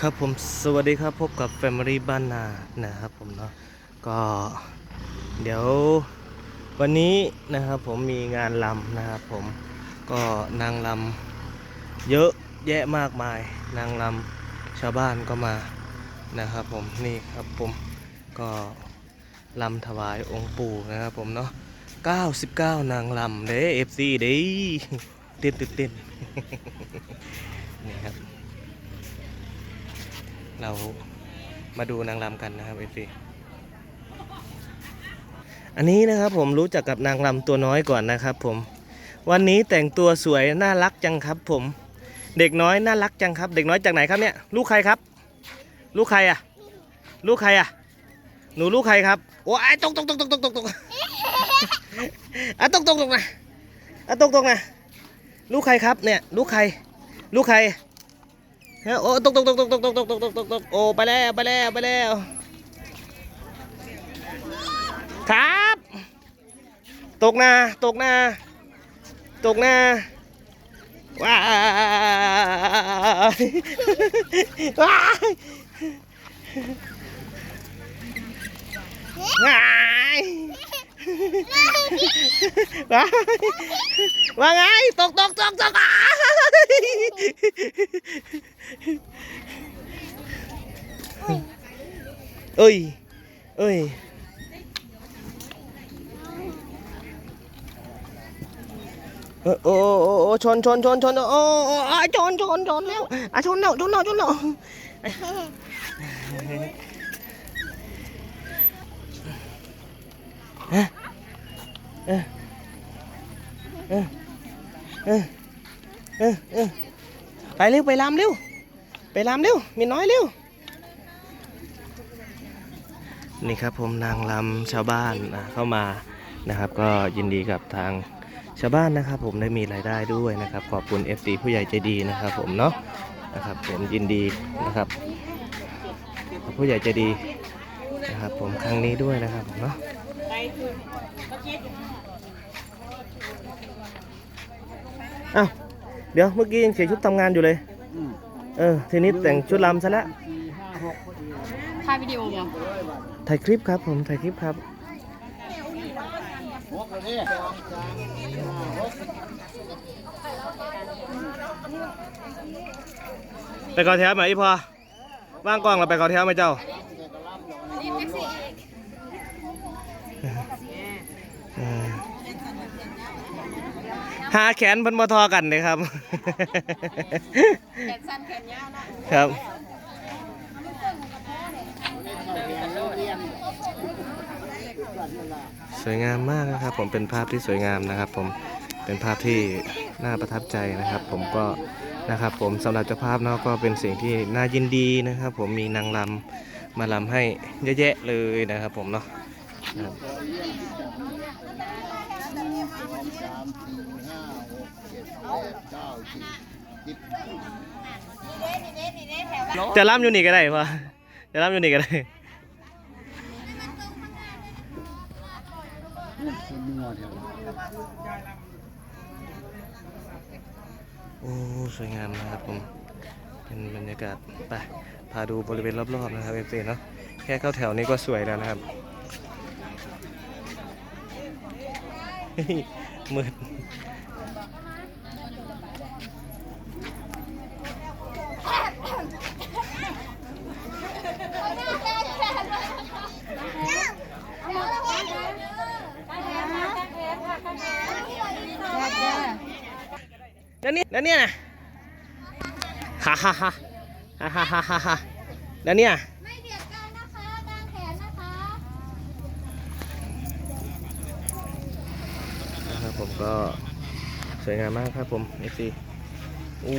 ครับผมสวัสดีครับพบกับ Family บ้านนานะครับผมเนาะก็เดี๋ยววันนี้นะครับผมมีงานลำนะครับผมก็นางลำเยอะแยะมากมาย นางลำชาวบ้านก็มานะครับผมนี่ครับผมก็ลำถวายองค์ปู่นะครับผมเนาะ99 นางลำเด้ FC เด้เต้นเต้นเต้นนี่ครับ เรามาดูนางรำกันนะครับเอฟีอันนี้นะครับผมรู้จักกับนางรำตัวน้อยก่อนนะครับผม วันนี้แต่งตัวสวยน่ารักจังครับ ผม เด็กน้อยน่ารักจังครับ เด็กน้อยจากไหนครับเนี่ย ลูกใครครับ ลูกใครอะ ลูกใครอะ หนูลูกใครครับ โอ้ยตกตกตกตกตกตกตกอะตกตกตกนะอะตกตกนะ ลูกใครครับเนี่ย ลูกใคร ลูกใคร โอ้ตกตกตกตกตกตกตกตกตกตกตกโอ้ไปแล้วไปแล้วไปแล้ว ครับ ตกนาตกนาตกนาว้าว้ายว้าย ว่าว่าไง ตกตกตกตกอ้าเอ้ยเอ้ยเออโอ้โอ้โอ้ชนชนชนชนโอ้โอ้ชนชนชนแล้วอะชนแล้วชนแล้วชนแล้ว เอะเอะเอะเอะเอะเอะไปเร็วไปลำเร็วไปลำเร็วมีน้อยเร็วนี่ครับผมนางลำชาวบ้านนะเข้ามานะครับ ก็ยินดีกับทางชาวบ้านนะครับ ผมได้มีรายได้ด้วยนะครับ ขอบคุณ FC ผู้ใหญ่ใจดีนะครับ ผมเนาะนะครับผมยินดีนะครับกับผู้ใหญ่ใจดีนะครับ ผมครั้งนี้ด้วยนะครับผมเนาะ อ้าวเดี๋ยวเมื่อกี้ยังใส่ชุดทำงานอยู่เลย เออ ทีนี้แต่งชุดลำซะแล้วถ่ายวิดีโอมั้งถ่ายคลิปครับผมถ่ายคลิปครับไปก่อนแถวไหมอีพอว่างกล้องเราไปก่อนแถวไหมเจ้า หาแขนเพันมาทอกันเลยครับ แขนสั้นแขนยาวเนาะครับสวยงามมากนะครับ ผมเป็นภาพที่สวยงามนะครับ ผมเป็นภาพที่น่าประทับใจนะครับ ผมก็นะครับ ผมสำหรับเจ้าภาพเนาะก็เป็นสิ่งที่น่ายินดีนะครับ ผมมีนางรำมาลำให้เยอะแยะเลยนะครับ ผมเนาะ นะรับจะล่ำอยู่นี่ก็ได้ปะจะล่ำอยู่นี่ก็ได้โอ้สวยงามนะครับผมเป็นบรรยากาศไปพาดูบริเวณรอบๆนะครับเอฟซีเนาะแค่เข้าแถวนี้ก็สวยแล้วนะครับเฮ้ยมืด แล้วเนี่ยฮ่าฮ่าฮ่าฮ่าฮ่าฮ่าฮ่าแล้วเนี่ยไม่เบียดกันนะคะกางแขนนะคะครับผมก็สวยงามมากครับผมเอซีอู้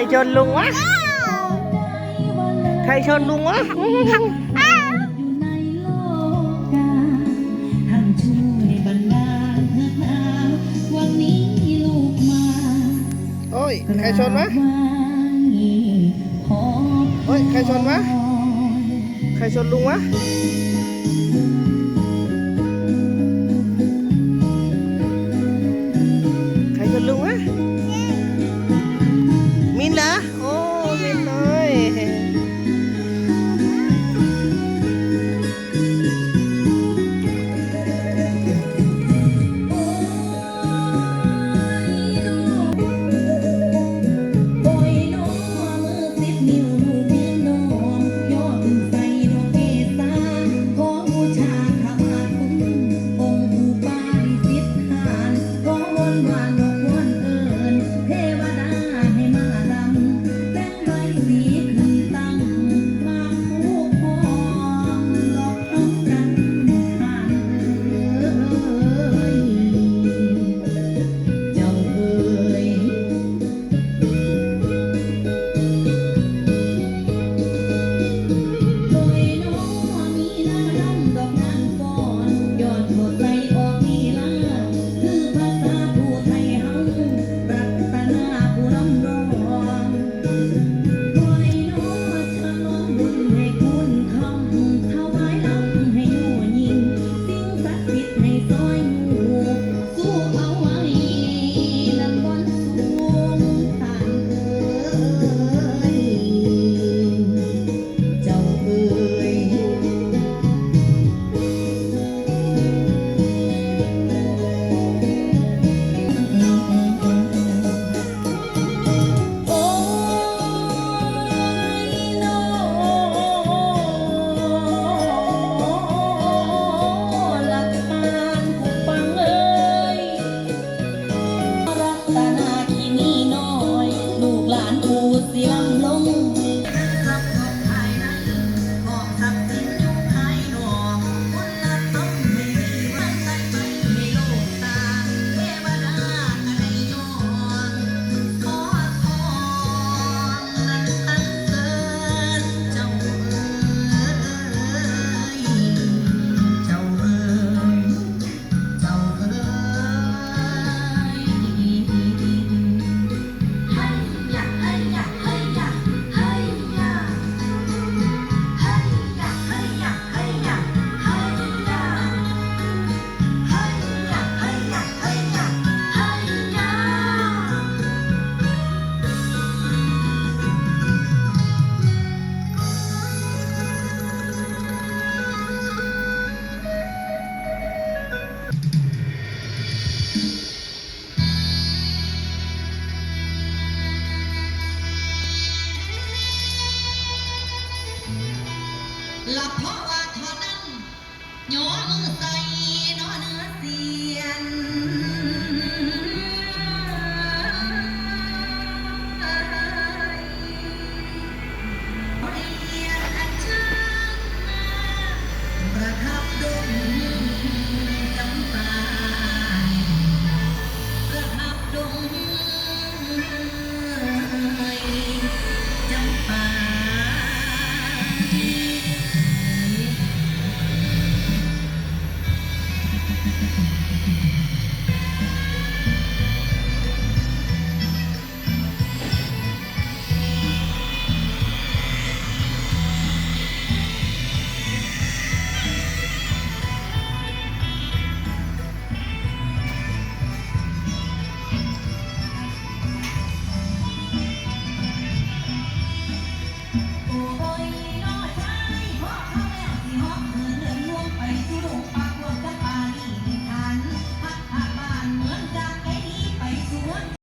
ใครชนลุงวะ ใครชนลุงวะ โอ้ย ใครชนวะ โอ้ย ใครชนวะ ใครชนลุงวะ sus diamantes.